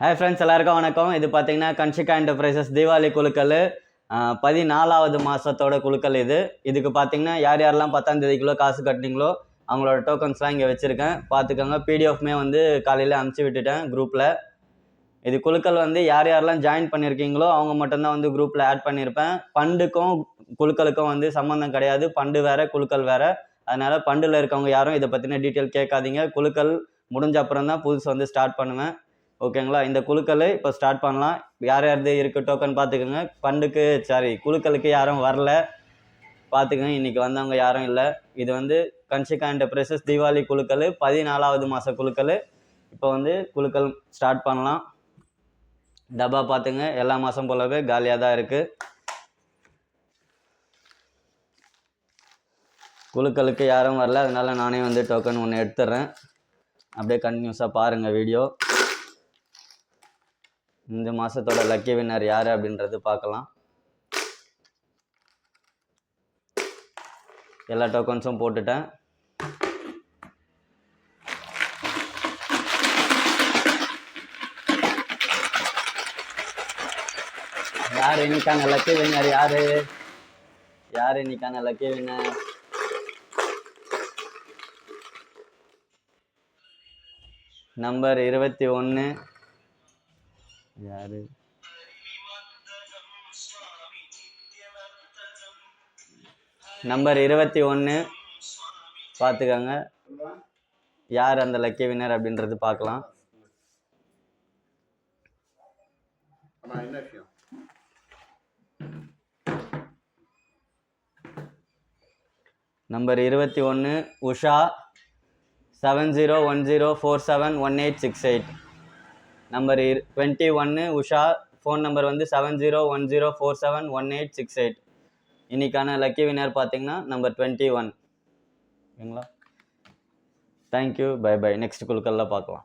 Hi friends எல்லாருக்கும் வணக்கம். இது பார்த்தீங்கன்னா கன்ஷிகா என்டர்பிரைசஸ் தீபாவளி குழுக்கள் பதினாலாவது மாதத்தோட குழுக்கள் இது. இதுக்கு பார்த்தீங்கன்னா யார் யாரெல்லாம் பத்தாம் தேதிக்குள்ளே காசு கட்டினீங்களோ அவங்களோட டோக்கன்ஸ்லாம் இங்கே வச்சுருக்கேன். பார்த்துக்கோங்க பிடிஎஃப்மே வந்து காலையில் அனுப்பிச்சி விட்டுட்டேன் குரூப்பில் இது குழுக்கள் வந்து யார் யாரெல்லாம் ஜாயின் பண்ணியிருக்கீங்களோ அவங்க மட்டும்தான் வந்து குரூப்பில் ஆட் பண்ணியிருப்பேன் பண்டுக்கும் குழுக்களுக்கும் வந்து சம்மந்தம் கிடையாது. பண்டு வேறு குழுக்கள் வேறு. அதனால் பண்டில் இருக்கவங்க யாரும் இதை பற்றின டீட்டெயில் கேட்காதீங்க. குழுக்கள் முடிஞ்ச அப்புறம் தான் புதுசு வந்து ஸ்டார்ட் பண்ணுவேன். ஓகேங்களா? இந்த குழுக்களை இப்போ ஸ்டார்ட் பண்ணலாம். யார் யாரது இருக்குது டோக்கன் பார்த்துக்கோங்க. பண்டுக்கு சாரி குழுக்களுக்கு யாரும் வரல. பார்த்துக்கோங்க இன்னைக்கு வந்தவங்க யாரும் இல்லை. இது வந்து கன்ஷிகா என்டர்பிரைசஸ் தீபாவளி குழுக்கள் பதினாலாவது மாத குழுக்கள். இப்போ வந்து குழுக்கள் ஸ்டார்ட் பண்ணலாம். டப்பா பார்த்துங்க எல்லா மாதம் போலவே காலியாக தான் இருக்குது குழுக்களுக்கு யாரும் வரல. அதனால நானே வந்து டோக்கன் ஒன்று எடுத்துடுறேன் அப்படியே கண்டினியூஸாக பாருங்கள் வீடியோ இந்த மாதத்தோட லக்கி வின்னர் யார் அப்படின்றது பார்க்கலாம். எல்லா டோக்கன்ஸும் போட்டுட்டேன். யார் இன்னைக்கான லக்கி வின்னர் யாரு? யார் இன்னைக்கான லக்கி வின்னர் நம்பர் இருபத்தி ஒன்று யாரு? நம்பர் இருபத்தி ஒன்று பார்த்துக்கோங்க யார் அந்த லக்கி வின்னர் அப்படின்றது பார்க்கலாம் நம்பர் இருபத்தி ஒன்று Usha seven zero one zero four seven one eight six eight number இரு டுவெண்ட்டி ஒன்று உஷா ஃபோன் நம்பர் வந்து seven zero one zero four seven one eight six eight இன்னைக்கான லக்கி வினர் பார்த்தீங்கன்னா நம்பர் டுவெண்ட்டி ஒன் ஓகேங்களா thank you bye bye next குழுக்கள்லாம் பார்க்கலாம்.